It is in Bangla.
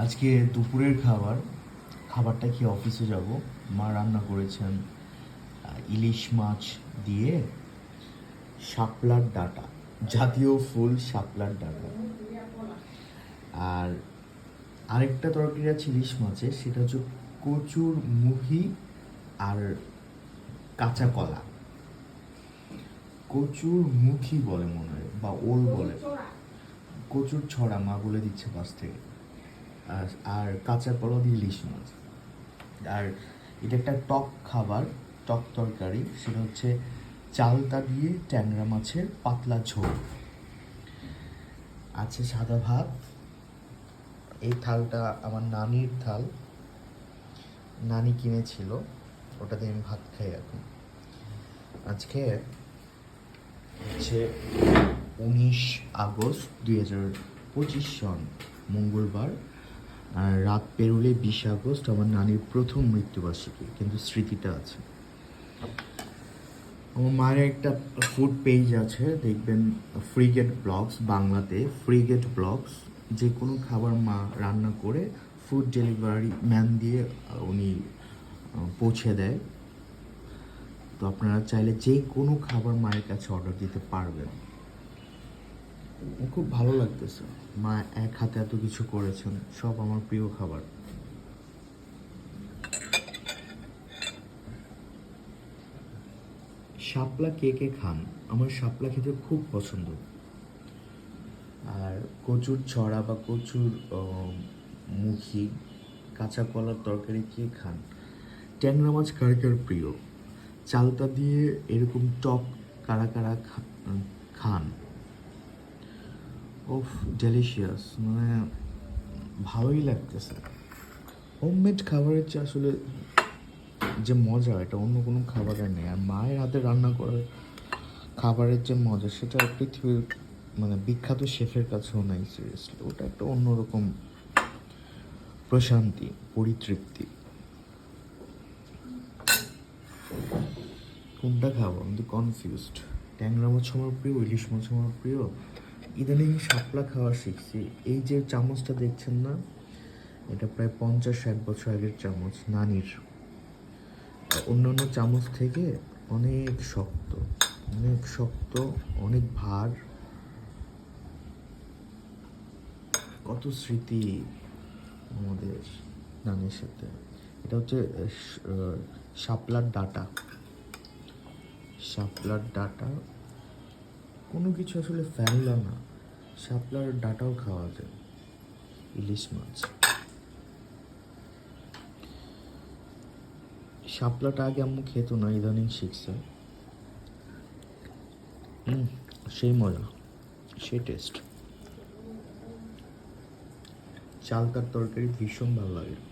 আজকে দুপুরের খাবার খাবারটা খেয়ে অফিসে যাব? মা রান্না করেছেন ইলিশ মাছ দিয়ে শাপলার ডাটা জাতীয় ফুল শাপলার ডাটা। আর আরেকটা তরকারি আছে ইলিশ মাছের সেটা হচ্ছে কচুর মুহি আর কাঁচা কলা। কচুর মুখী বলে মনে হয় বা ওল বলে। কচুর ছড়া মা বলে দিচ্ছে পাশ থেকে। আর আর কাঁচা কলা দিয়ে ইলিশ মাছ। আর এটা একটা টক খাবার, টক তরকারি। সেটা হচ্ছে চালতা দিয়ে ট্যাংরা মাছের পাতলা ঝোল। আছে সাদা ভাত। এই থালটা আমার নানির থাল। নানি কিনেছিল। ওটাতে আমি ভাত খাই এখন। আজকে হচ্ছে উনিশ আগস্ট দুই হাজার পঁচিশ সন, মঙ্গলবার। আর রাত পেরোলে বিশ আগস্ট আমার নানির প্রথম মৃত্যুবার্ষিকী, কিন্তু স্মৃতিটা আছে। আমার মায়ের একটা ফুড পেজ আছে, দেখবেন ফ্রিগেট ব্লগস, বাংলাতে ফ্রিগেট ব্লগস। যে কোনো খাবার মা রান্না করে ফুড ডেলিভারি ম্যান দিয়ে উনি পৌঁছে দেয়। তো আপনারা চাইলে যে কোনো খাবার মায়ের কাছে অর্ডার দিতে পারবেন। খুব ভালো লাগতেছে। মা এক হাতে এত কিছু করেছেন, সব আমার প্রিয় খাবার। শাপলা কে কে খান? আমার শাপলা খেতে খুব পছন্দ। আর কচুর ছড়া বা কচুর মুখি, কাঁচা কলার তরকারি কে খান? ট্যাংরা মাছ কার কার প্রিয়? চালতা দিয়ে এরকম টক কারা কারা খান? ওফ ডেলিশিয়াস মানে ভালোই লাগতেছে। হোমমেড খাবারের চেয়ে আসলে যে মজা, এটা অন্য কোনো খাবারের নেই। আর মায়ের হাতে রান্না করার খাবারের যে মজা, সেটা পৃথিবীর মানে বিখ্যাত শেফের কাছেও নাই সিরিয়াসলি ওটা একটা অন্যরকম প্রশান্তি, পরিতৃপ্তি। কোনটা খাব? আমি তো কনফিউজড ট্যাংরা মাছ আমার প্রিয়, ইলিশ মাছ আমার প্রিয়। ইদানিং শাপলা খাওয়া শিখছি। এই যে চামচটা দেখছেন না, এটা প্রায় পঞ্চাশ ষাট বছর আগের চামচ, নানির। অন্যান্য চামচ থেকে অনেক শক্ত অনেক শক্ত, অনেক ভার। কত স্মৃতি আমাদের নানির সাথে। এটা হচ্ছে শাপলার ডাটা। শাপলার ডাটা কোনো কিছু আসলে ফেললা না। শাপলার ডাটাও খাওয়া যায়। ইলিশ মাছ। শাপলাটা আগে আম্মু খেত না, ইদানিং শিখছে। সেই মজা, সেই টেস্ট চালতার তরকারি ভীষণ ভালো লাগে।